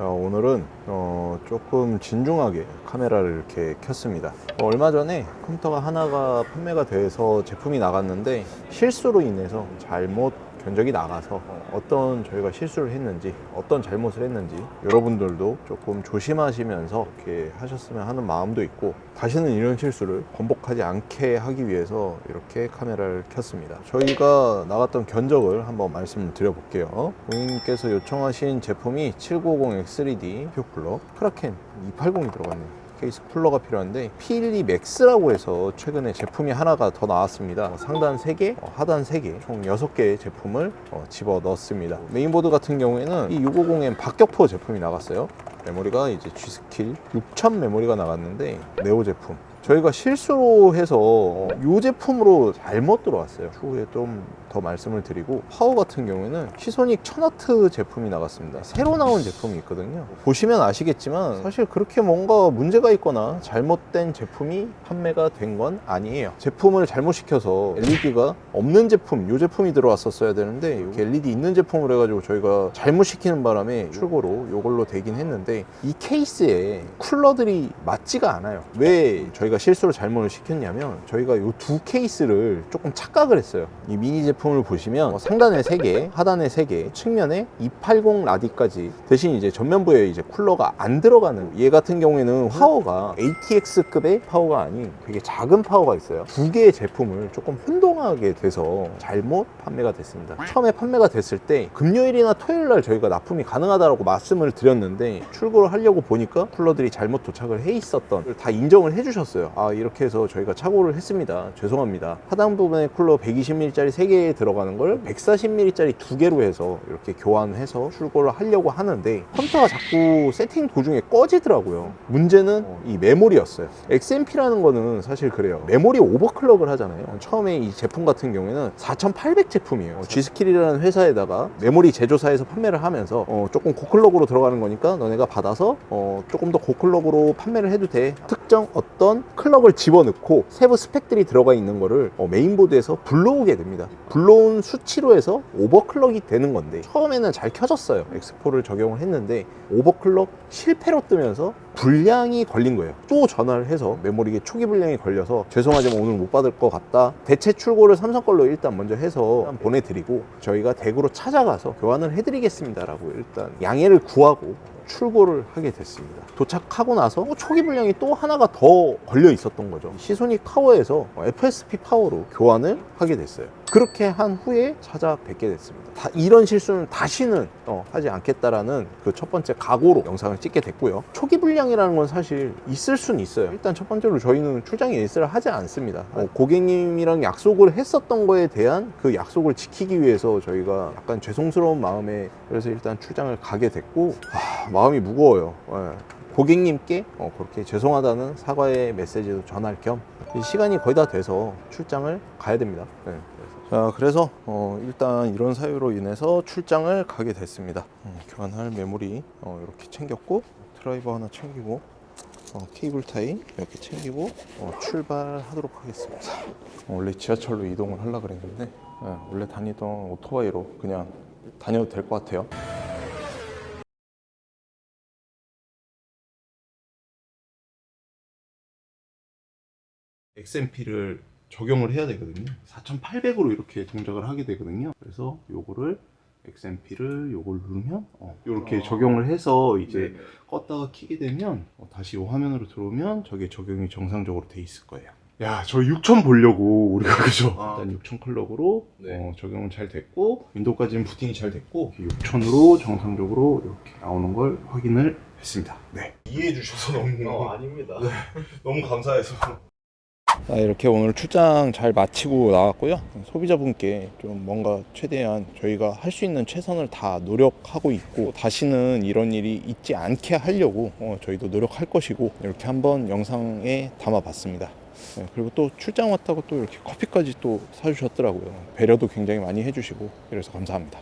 어, 오늘은 어, 조금 진중하게 카메라를 이렇게 켰습니다. 어, 얼마 전에 컴퓨터가 하나가 판매가 돼서 제품이 나갔는데 실수로 인해서 잘못 견적이 나가서 어떤 저희가 실수를 했는지 어떤 잘못을 했는지 여러분들도 조금 조심하시면서 이렇게 하셨으면 하는 마음도 있고 다시는 이런 실수를 번복하지 않게 하기 위해서 이렇게 카메라를 켰습니다. 저희가 나갔던 견적을 한번 말씀드려 볼게요. 고객님께서 요청하신 제품이 7950X3D 표 쿨러 크라켄 280이 들어갔네요 케이스 쿨러가 필요한데 P12 맥스라고 해서 최근에 제품이 하나가 더 나왔습니다. 상단 3개, 어, 하단 3개, 총 6개의 제품을 어, 집어 넣습니다. 메인보드 같은 경우에는 이 650M 박격포 제품이 나갔어요. 메모리가 이제 G스킬 6000 메모리가 나갔는데 네오 제품 저희가 실수로 해서 이 제품으로 잘못 들어왔어요. 추후에 좀더 말씀을 드리고 파워 같은 경우에는 시소닉 1000와트 제품이 나갔습니다. 새로 나온 제품이 있거든요. 보시면 아시겠지만 사실 그렇게 뭔가 문제가 있거나 잘못된 제품이 판매가 된 건 아니에요. 제품을 잘못 시켜서 LED가 없는 제품, 이 제품이 들어왔었어야 되는데 LED 있는 제품을 해가지고 저희가 잘못 시키는 바람에 출고로 이걸로 되긴 했는데 이 케이스에 쿨러들이 맞지가 않아요. 왜 저희가 실수로 잘못을 시켰냐면 저희가 이 두 케이스를 조금 착각을 했어요. 이 미니 제품 을 보시면 어, 상단에 3개, 하단에 3개, 측면에 280 라디까지 대신 이제 전면부에 이제 쿨러가 안 들어가는 얘 같은 경우에는 파워가 ATX급의 파워가 아닌 되게 작은 파워가 있어요. 두 개의 제품을 조금 혼동하게 돼서 잘못 판매가 됐습니다. 처음에 판매가 됐을 때 금요일이나 토요일 날 저희가 납품이 가능하다고 말씀을 드렸는데 출고를 하려고 보니까 쿨러들이 잘못 도착을 해 있었던 걸다 인정을 해 주셨어요. 아, 이렇게 해서 저희가 착오를 했습니다. 죄송합니다. 하단 부분에 쿨러 120ml짜리 3개 들어가는 걸 140ml짜리 2개로 해서 이렇게 교환해서 출고를 하려고 하는데 컴퓨터가 자꾸 세팅 도중에 꺼지더라고요. 문제는 이 메모리였어요. XMP라는 거는 사실 그래요. 메모리 오버클럭을 하잖아요. 처음에 이 제품 같은 경우에는 4800 제품이에요. G스킬이라는 회사에다가 메모리 제조사에서 판매를 하면서 어, 조금 고클럭으로 들어가는 거니까 너네가 받아서 어, 조금 더 고클럭으로 판매를 해도 돼. 특정 어떤 클럭을 집어넣고 세부 스펙들이 들어가 있는 거를 어, 메인보드에서 불러오게 됩니다. 불러온 수치로 해서 오버클럭이 되는 건데 처음에는 잘 켜졌어요. X4를 적용을 했는데 오버클럭 실패로 뜨면서 불량이 걸린 거예요. 또 전화를 해서 메모리에 초기 불량이 걸려서 죄송하지만 오늘 못 받을 것 같다. 대체 출고를 삼성 걸로 일단 먼저 해서 보내드리고 저희가 댁으로 찾아가서 교환을 해드리겠습니다라고 일단 양해를 구하고 출고를 하게 됐습니다. 도착하고 나서 또 초기 불량이 또 하나가 더 걸려 있었던 거죠. 시소닉 파워에서 FSP 파워로 교환을 하게 됐어요. 그렇게 한 후에 찾아뵙게 됐습니다. 다 이런 실수는 다시는 어, 하지 않겠다라는 그 첫 번째 각오로 영상을 찍게 됐고요. 초기 불량이라는 건 사실 있을 수는 있어요. 일단 첫 번째로 저희는 출장 예스를 하지 않습니다. 어, 고객님이랑 약속을 했었던 거에 대한 그 약속을 지키기 위해서 저희가 약간 죄송스러운 마음에 그래서 일단 출장을 가게 됐고 아, 마음이 무거워요. 예. 고객님께 어, 그렇게 죄송하다는 사과의 메시지도 전할 겸 시간이 거의 다 돼서 출장을 가야 됩니다. 네. 자, 그래서 어, 일단 이런 사유로 인해서 출장을 가게 됐습니다. 음, 교환할 메모리 어, 이렇게 챙겼고 드라이버 하나 챙기고 어, 케이블 타이 이렇게 챙기고 어, 출발하도록 하겠습니다. 어, 원래 지하철로 이동을 하려 그랬는데 예, 원래 다니던 오토바이로 그냥 다녀도 될 것 같아요. XMP를 적용을 해야 되거든요. 4,800으로 이렇게 동작을 하게 되거든요. 그래서 요거를 XMP를 요걸 누르면 어, 이렇게 적용을 해서 이제 껐다가 키게 되면 어, 다시 이 화면으로 들어오면 저게 적용이 정상적으로 돼 있을 거예요. 야, 저 6천 보려고 우리가 그죠? 아. 일단 6천 클럭으로 네. 어, 적용은 잘 됐고 윈도우까지는 부팅이 잘 됐고 6천으로 정상적으로 이렇게 나오는 걸 확인을 했습니다. 네. 이해해 주셔서 너무 어, 아닙니다. 너무 감사해서. 아, 이렇게 오늘 출장 잘 마치고 나왔고요. 소비자분께 좀 뭔가 최대한 저희가 할 수 있는 최선을 다 노력하고 있고 다시는 이런 일이 있지 않게 하려고 어, 저희도 노력할 것이고 이렇게 한번 영상에 담아봤습니다. 네, 그리고 또 출장 왔다고 또 이렇게 커피까지 또 사주셨더라고요. 배려도 굉장히 많이 해주시고 이래서 감사합니다.